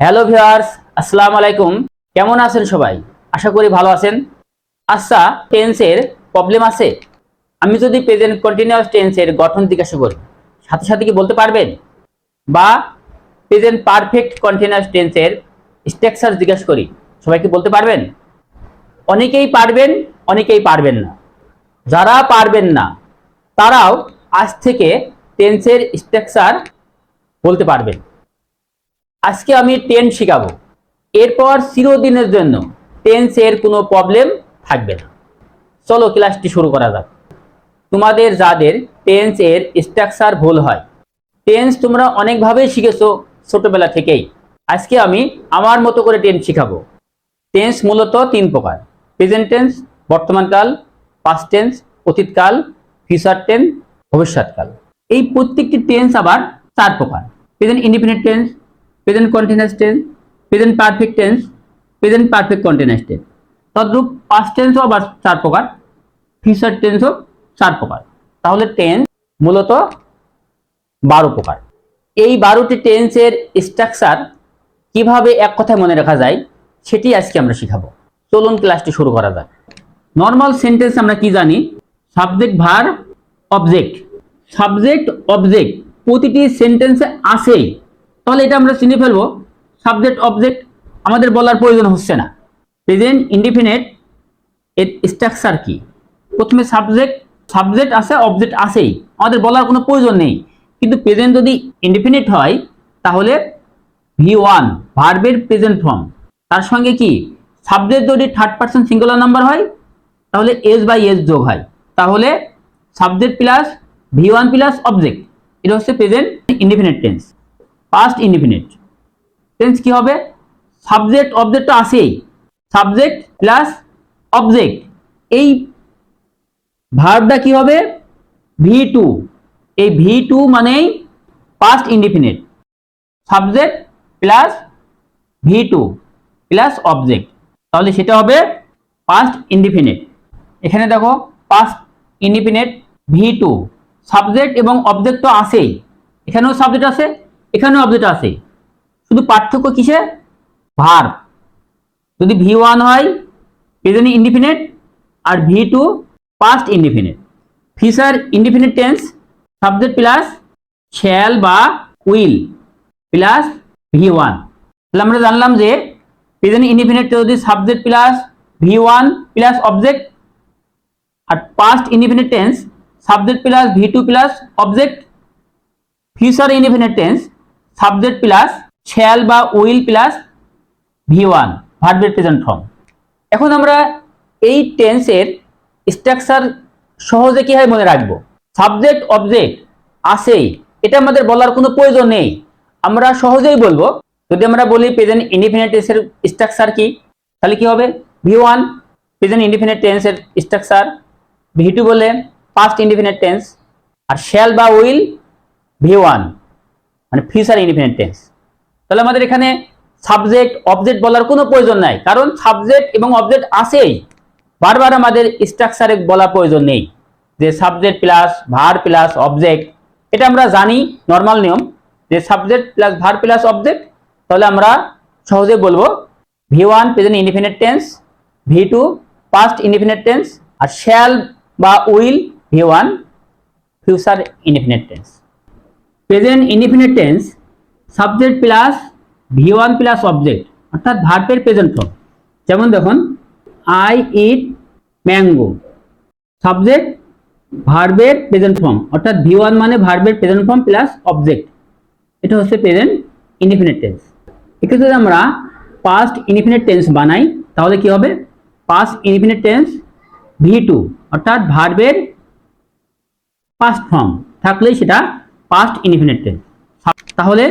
Hello viewers, আসসালামু আলাইকুম। কেমন আছেন সবাই? আশা করি ভালো আছেন। আচ্ছা টেন্সের প্রবলেম আছে? আমি যদি প্রেজেন্ট কন্টিনিউয়াস টেন্সের গঠন জিজ্ঞাসা করি, সাথে সাথে কি বলতে পারবেন? বা প্রেজেন্ট পারফেক্ট কন্টিনিউয়াস টেন্সের স্ট্রাকচার জিজ্ঞাসা করি, সবাই কি বলতে পারবেন? অনেকেই পারবেন অনেকেই পারবেন না। যারা পারবেন না, তারাও আজ থেকে টেন্সের স্ট্রাকচার বলতে পারবেন। আজকে আমি টেন শিখাবো। এরপর চিরদিনের জন্য টেন্সের কোনো প্রবলেম থাকবে না। চলো ক্লাসটি শুরু করা যাক। তোমাদের যাদের টেন্স এর স্ট্রাকচার ভুল হয় টেন্স তোমরা অনেকভাবেই শিখেছো ছোটবেলা থেকেই। আজকে আমি আমার মতো করে টেন্স শিখাবো। টেন্স মূলত তিন প্রকার। প্রেজেন্ট টেন্স বর্তমানকাল পাস্ট টেন্স অতীতকাল ফিউচার টেন্স ভবিষ্যৎকাল এই প্রত্যেকটি টেন্স আবার চার প্রকার। Present indefinite tense present continuous tense present perfect tense present perfect continuous tense তদ্রূপ পাস্ট টেন্সও আবার চার প্রকার ফিউচার টেন্সও চার প্রকার। তাহলে টেন্স মূলত বারো প্রকার। এই বারোটি টেন্সের স্ট্রাকচার কীভাবে এক কথায় মনে রাখা যায়, সেটি আজকে আমরা শিখাবো। চলুন ক্লাসটি শুরু করা যাক। নর্মাল সেন্টেন্স আমরা কি জানি? Subject verb object subject object প্রতিটি সেন্টেন্সে আসেই তাহলে এটা আমরা চিনে ফেলব। সাবজেক্ট অবজেক্ট আমাদের বলার প্রয়োজন হচ্ছে না। প্রেজেন্ট ইন্ডিফিনিট এর স্ট্রাকচার কি? প্রথমে সাবজেক্ট সাবজেক্ট আছে অবজেক্ট আছেই। আমাদের বলার কোনো প্রয়োজন নেই। কিন্তু প্রেজেন্ট যদি ইন্ডিফিনিট হয়, তাহলে ভি ওয়ান ভার্বের প্রেজেন্ট ফর্ম তার সঙ্গে কি? সাবজেক্ট যদি থার্ড পার্সন সিঙ্গুলার নাম্বার হয়, তাহলে এস বাই এস যোগ হয়। তাহলে subject plus V one plus object এটা হচ্ছে present indefinite tense past indefinite tense কি হবে? সাবজেক্ট অবজেক্ট তো আছেই। সাবজেক্ট প্লাস অবজেক্ট এই ভার্বটা কি হবে? ভি টু এই ভি টু মানেই past indefinite subject plus V two plus object তাহলে সেটা হবে পাস্ট ইন্ডিফিনিট এখানে দেখো past indefinite V two subject এবং অবজেক্ট তো আছেই। এখানেও সাবজেক্ট আছে এখানেও অবজেক্ট আছে। শুধু পার্থক্য কিসে? ভার। যদি ভি ওয়ান হয় প্রেজেন্ট ইন্ডিফিনিট আর V two past indefinite future indefinite tense subject plus shall বা উইল প্লাস ভি ওয়ান তাহলে আমরা জানলাম যে প্রেজেন্ট ইন্ডিফিনিট যদি subject plus V one plus object আর past indefinite tense subject plus V two plus object future indefinite tense subject plus shall বা will plus V one ভার্বের present form এখন আমরা এই টেন্সের স্ট্রাকচার সহজে কীভাবে মনে রাখব? সাবজেক্ট অবজেক্ট আসেই এটা আমাদের বলার কোনো প্রয়োজন নেই। আমরা সহজেই বলব, যদি আমরা বলি প্রেজেন্ট ইন্ডিফিনিট টেন্সের স্ট্রাকচার কি, তাহলে কি হবে? ভি ওয়ান প্রেজেন্ট ইন্ডিফিনিট টেন্সের স্ট্রাকচার ভি টু বলে পাস্ট ইন্ডিফিনিট টেন্স আর শ্যাল বা উইল ভি ওয়ান মানে ফিউচার ইন্ডিফিনিট টেন্স তাহলে আমাদের এখানে সাবজেক্ট অবজেক্ট বলার কোনো প্রয়োজন নাই। কারণ সাবজেক্ট এবং অবজেক্ট আসেই বারবার আমাদের স্ট্রাকচারে বলা প্রয়োজন নেই। যে subject plus verb plus object এটা আমরা জানি নর্মাল নিয়ম। যে subject plus verb plus object তাহলে আমরা সহজে বলব V one present indefinite tense V two past indefinite tense আর শ্যাল বা will V one future indefinite tense present indefinite tense subject plus V one plus object অর্থাৎ ভার্বের present form যেমন দেখুন I eat mango subject ভার্বের present form অর্থাৎ V one মানে ভার্বের present form plus object এটা হচ্ছে প্রেজেন্ট ইনডিফিনিট টেন্স এক্ষেত্রে যদি আমরা পাস্ট ইনডিফিনিট টেন্স বানাই, তাহলে কি হবে? Past indefinite tense V two অর্থাৎ ভার্বের পাস্ট ফর্ম থাকলেই সেটা পাস্ট ইনডিফিনিট টেন্স তাহলে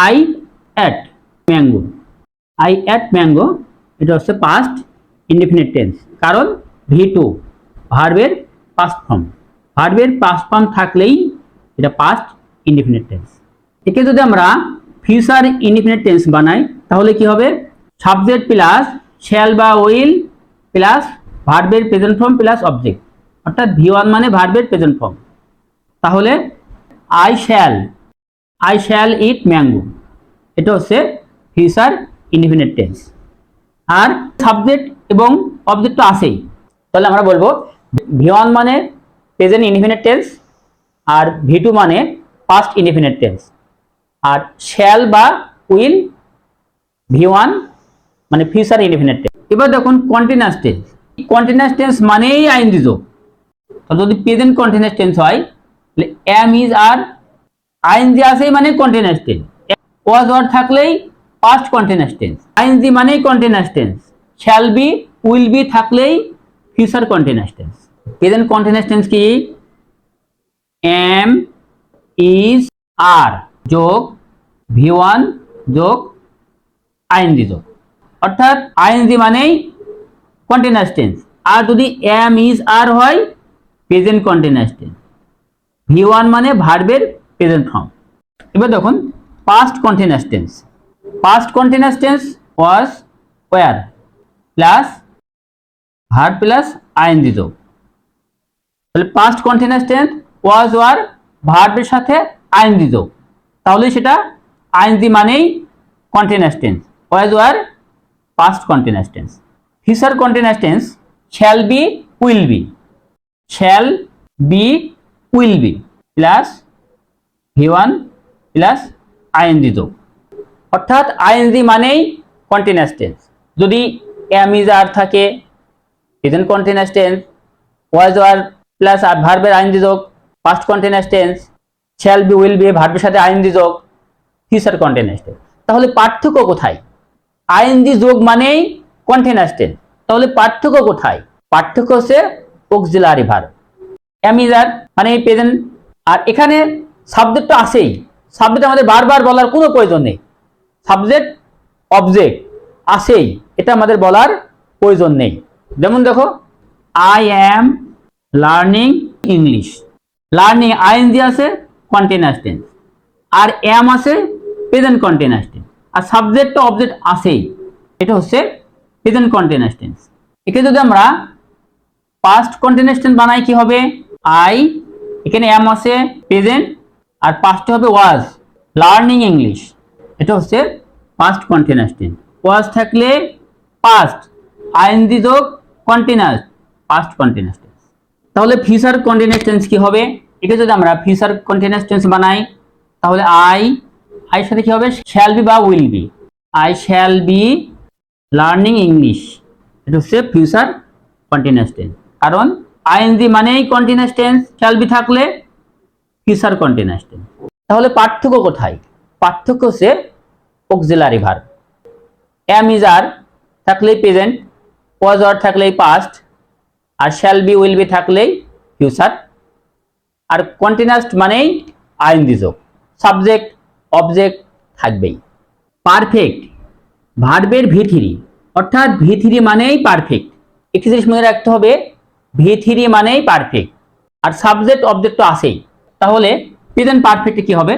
I ate mango I ate mango এটা হচ্ছে পাস্ট ইনডিফিনিট টেন্স কারণ ভি টু ভার্বের পাস্ট ফর্ম ভার্বের পাস্ট ফর্ম থাকলেই এটা পাস্ট ইনডিফিনিট টেন্স একে যদি আমরা ফিউচার ইনডিফিনিট টেন্স বানাই, তাহলে কি হবে? সাবজেক্ট প্লাস শ্যাল বা উইল প্লাস ভার্বের প্রেজেন্ট ফর্ম প্লাস অবজেক্ট অর্থাৎ ভি ওয়ান মানে ভার্বের প্রেজেন্ট ফর্ম তাহলে I shall I shall eat mango এটা হচ্ছে ফিউচার ইনডিফিনিট টেন্স আর সাবজেক্ট এবং অবজেক্ট তো আছেই। তাহলে আমরা বলব ভি ওয়ান মানে প্রেজেন্ট ইনডিফিনিট টেন্স আর ভি টু মানে পাস্ট ইনডিফিনিট টেন্স আর শ্যাল বা উইল ভি ওয়ান মানে ফিউচার ইনডিফিনিট টেন্স এবার দেখুন continuous tense continuous tense ING ING যোগ যদি প্রেজেন্ট কন্টিনিউয়াস টেন্স হয় এম ইজ আর আইনজি আসেই মানে কন্টিনিউয়াস টেন্স ওয়াজ ওয়ার থাকলেই পাস্ট কন্টিনিউয়াস টেন্স আইনজি মানেই continuous tense shall be will be থাকলেই future continuous tense present continuous tense কি? Am is are যোগ ভি ওয়ান যোগ ING যোগ। অর্থাৎ আইএনজি মানেই কন্টিনিউয়াস টেন্স আর যদি এম ইজ আর হয় present continuous tense V one মানে ভার্বের প্রেজেন্ট ফর্ম এবার দেখুন past continuous tense past continuous tense was were plus verb plus ING যোগ. তাহলে past continuous tense was were ভার্বের সাথে আইএনজি যোগ. তাহলে সেটা আইএনজি মানেই continuous tense was were past continuous tense future continuous tense shall be will be shall be will be plus V one plus ING যোগ। অর্থাৎ আইএনজি মানেই continuous tense যদি এম ইজ আর থাকে present continuous tense was were plus ভার্বের ING যোগ। Past continuous tense shall be will be ভার্বের সাথে ING যোগ। ফিউচার কন্টিনিউয়াস টেন্স তাহলে পার্থক্য কোথায়? আইএনজি যোগ মানেই কন্টিনিউয়াস টেন্স তাহলে পার্থক্য কোথায়? পার্থক্য হচ্ছে auxiliary verb am is are মানে প্রেজেন্ট আর এখানে সাবজেক্ট তো আসেই সাবজেক্ট আমাদের বারবার বলার কোনো প্রয়োজন নেই। সাবজেক্ট অবজেক্ট আসেই এটা আমাদের বলার প্রয়োজন নেই। যেমন দেখো I am learning English learning ING আছে কন্টিনিউয়াস টেন্স আর এম আছে প্রেজেন্ট কন্টিনিউয়াস টেন্স আর সাবজেক্ট তো অবজেক্ট আসেই এটা হচ্ছে প্রেজেন্ট কন্টিনিউয়াস টেন্স একে যদি আমরা পাস্ট কন্টিনিউয়াস টেন্স বানাই, কি হবে? আই, এখানে এম আছে প্রেজেন্ট, আর পাস্ট হবে ওয়াজ, লার্নিং ইংলিশ। এটা হচ্ছে পাস্ট কন্টিনিউয়াস টেন্স ওয়াজ থাকলে পাস্ট আইএনজি যোগ কন্টিনিউয়াস পাস্ট কন্টিনিউয়াস টেন্স তাহলে ফিউচার কন্টিনিউয়াস টেন্স কি হবে? এটা যদি আমরা ফিউচার কন্টিনিউয়াস টেন্স বানাই, তাহলে আই আই সাথে কি হবে? শ্যাল বি বা will be I shall be learning English এটা হচ্ছে ফিউচার কন্টিনিউয়াস টেন্স কারণ আইএনজি মানেই কন্টিনিউয়াস টেন্স শ্যাল বি থাকলে ফিউচার কন্টিনিউয়াস টেন্স তাহলে পার্থক্য কোথায়? পার্থক্য হচ্ছে auxiliary verb am is are থাকলেই প্রেজেন্ট ওয়াজ আর থাকলেই পাস্ট আর শ্যাল বি উইল বি থাকলেই ফিউচার আর কন্টিনিউয়াস মানেই আইএনজি যোগ। সাবজেক্ট অবজেক্ট থাকবেই। পারফেক্ট ভার্বের ভিথিরি অর্থাৎ ভিথিরি মানেই পারফেক্ট একটি জিনিস মনে রাখতে হবে ভি থ্রি মানেই পারফেক্ট আর সাবজেক্ট অবজেক্ট তো আসেই তাহলে প্রেজেন্ট পারফেক্ট কি হবে?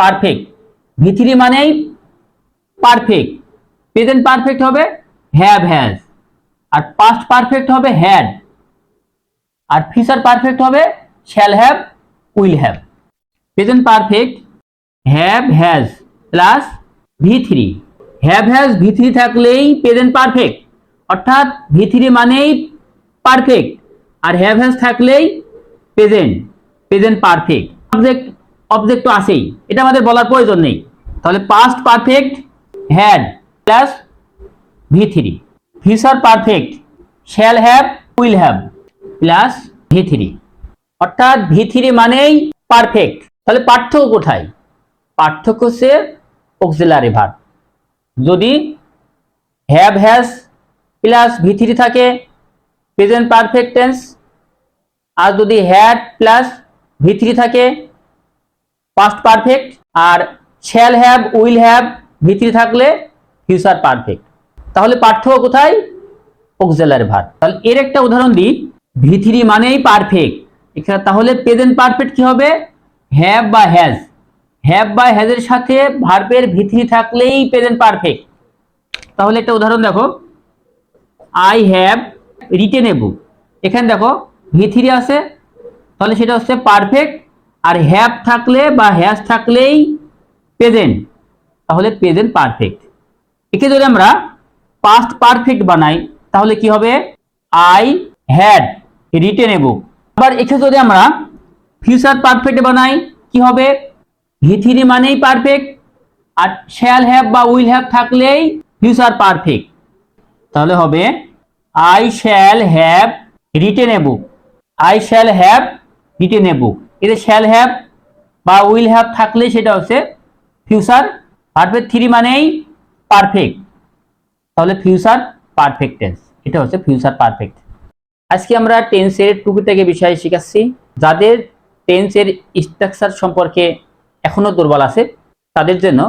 পারফেক্ট ভি থ্রি মানেই পারফেক্ট প্রেজেন্ট পারফেক্ট হবে হ্যাভ হ্যাজ আর পাস্ট পারফেক্ট হবে হ্যাড আর ফিউচার পারফেক্ট হবে shall have will have present perfect have has plus V three have has V three থাকলেই প্রেজেন্ট পারফেক্ট অর্থাৎ ভি থ্রি মানেই perfect আর হ্যাভ হ্যাজ থাকলেই present present perfect object object তো আসেই এটা আমাদের বলার প্রয়োজন নেই। তাহলে past perfect had plus V three future perfect shall have will have plus V three অর্থাৎ ভি থ্রি মানেই পারফেক্ট তাহলে পার্থক্য কোথায়? পার্থক্য হচ্ছে অক্সিলারি ভার্ব যদি have has plus V three থাকে প্রেজেন্ট পারফেক্ট টেন্স আর যদি হ্যাড প্লাস ভি থ্রি থাকে past perfect R shall have will have V three থাকলে ফিউচার পারফেক্ট তাহলে পার্থক্য কোথায়? অক্সিলারি ভার্ব তাহলে এর একটা উদাহরণ দিই। ভি থ্রি মানেই পারফেক্ট এখানে তাহলে প্রেজেন্ট পারফেক্ট কি হবে? হ্যাভ বা হ্যাজ হ্যাভ বা হ্যাজের সাথে ভার্বের ভি থ্রি থাকলেই প্রেজেন্ট পারফেক্ট তাহলে একটা উদাহরণ দেখো। আই হ্যাভ রিটেন বুক এখানে দেখো ভি থ্রি আছে, তাহলে সেটা হচ্ছে পারফেক্ট আর হ্যাভ থাকলে বা হ্যাজ থাকলেই প্রেজেন্ট তাহলে প্রেজেন্ট পারফেক্ট একে যদি আমরা পাস্ট পারফেক্ট বানাই, তাহলে কি হবে? I had written a book আবার একে যদি আমরা ফিউচার পারফেক্ট বানাই, কি হবে? হি থ্রি মানেই পারফেক্ট আর শ্যাল হ্যাভ বা উইল হ্যাভ থাকলেই ফিউচার পারফেক্ট তাহলে হবে I shall have written a book I shall have written a book এতে শ্যাল হ্যাভ বা উইল হ্যাভ থাকলে সেটা হচ্ছে ফিউচার পারফেক্ট থ্রি মানেই পারফেক্ট তাহলে ফিউচার পারফেক্ট টেন্স এটা হচ্ছে ফিউচার পারফেক্ট আজকে আমরা টেন্সের টুকিটাকি বিষয় শিখাচ্ছি। যাদের টেন্সের স্ট্রাকচার সম্পর্কে এখনও দুর্বল আছে, তাদের জন্য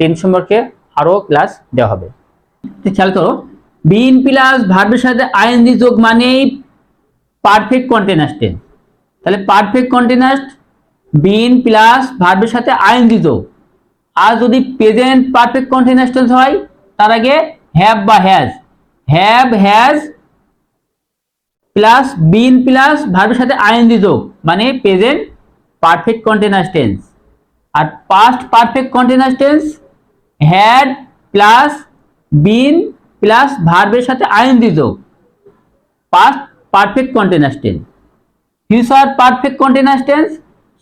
টেন্স সম্পর্কে আরও ক্লাস দেওয়া হবে। খেয়াল করো বিন প্লাস ভার্বের সাথে আইএনজি যোগ মানেই পারফেক্ট কন্টিনিউয়াস টেন্স তাহলে পারফেক্ট কন্টিনিউয়াস বিন প্লাস ভার্বের সাথে আইএনজি যোগ। আর যদি প্রেজেন্ট পারফেক্ট কন্টিনিউয়াস টেন্স হয়, তার আগে হ্যাভ বা has have has plus been plus ভার্বের সাথে আইএনজি যোগ মানে present perfect continuous tense R past perfect continuous tense had plus been plus ভার্বের সাথে আইএনজি যোগ past perfect continuous tense future perfect continuous tense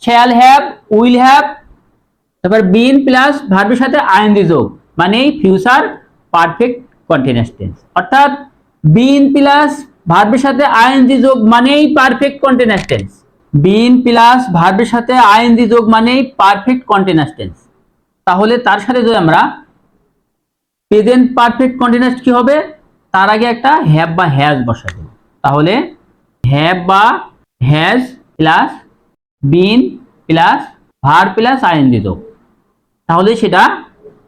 shall have will have তারপর been plus ভার্বের সাথে আইএনজি মানে ফিউচার পারফেক্ট কন্টিনিউয়াস টেন্স অর্থাৎ বিন plus ভার্বের সাথে আইএনজি যোগ মানেই perfect continuous tense been plus ভার্বের সাথে আইএনজি যোগ মানেই পারফেক্ট কন্টিনিউয়াস টেন্স তাহলে তার সাথে যদি আমরা প্রেজেন্ট পারফেক্ট কন্টিনিউয়াস কি হবে? তার আগে একটা হ্যাভ বা হ্যাজ বসা দেব। তাহলে হ্যাভ বা has plus been plus verb plus ING যোগ তাহলে সেটা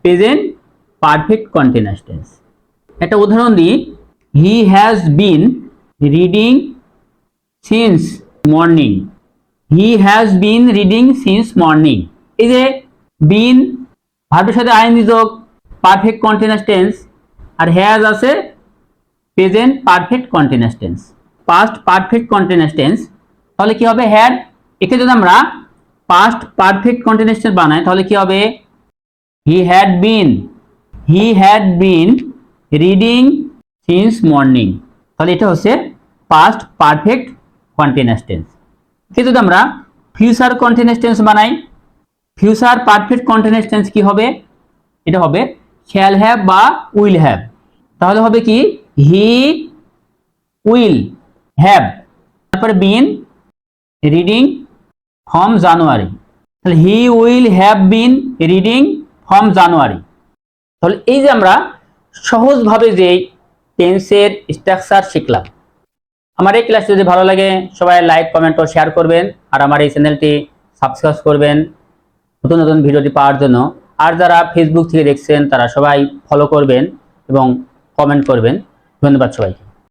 প্রেজেন্ট পারফেক্ট কন্টিনিউয়াস টেন্স একটা উদাহরণ দিই। He has been reading since morning he has been reading since morning এই যে বিন ভার্বের সাথে আইন যোগ পারফেক্ট কন্টিনিউয়াস টেন্স আর হ্যাজ আছে present perfect continuous tense past perfect continuous tense তাহলে কি হবে হ্যাড একে যদি আমরা পাস্ট পারফেক্ট কন্টিনিউয়াস টেন্স বানাই, তাহলে কি হবে? He had been he had been reading since morning তাহলে এটা হচ্ছে পাস্ট পারফেক্ট কন্টিনিউয়াস টেন্স একে যদি আমরা ফিউচার কন্টিনিউয়াস টেন্স বানাই ফিউচার পারফেক্ট কন্টিনিউয়াস টেন্স কি হবে? এটা হবে শ্যাল হ্যাভ বা উইল হ্যাভ তাহলে হবে কি? হি উইল হ্যাভ তারপরে বিন রিডিং ফ্রম জানুয়ারি তাহলে he will have been reading from January তাহলে এই যে আমরা সহজভাবে যে টেন্সের স্ট্রাকচার শিখলাম। আমার এই ক্লাস যদি ভালো লাগে, সবাই লাইক কমেন্ট ও শেয়ার করবেন। আর আমার এই চ্যানেলটি সাবস্ক্রাইব করবেন। নতুন নতুন ভিডিওটি পাওয়ার জন্য। আর যারা ফেসবুক থেকে দেখছেন তারা সবাই ফলো করবেন এবং কমেন্ট করবেন। ধন্যবাদ সবাইকে।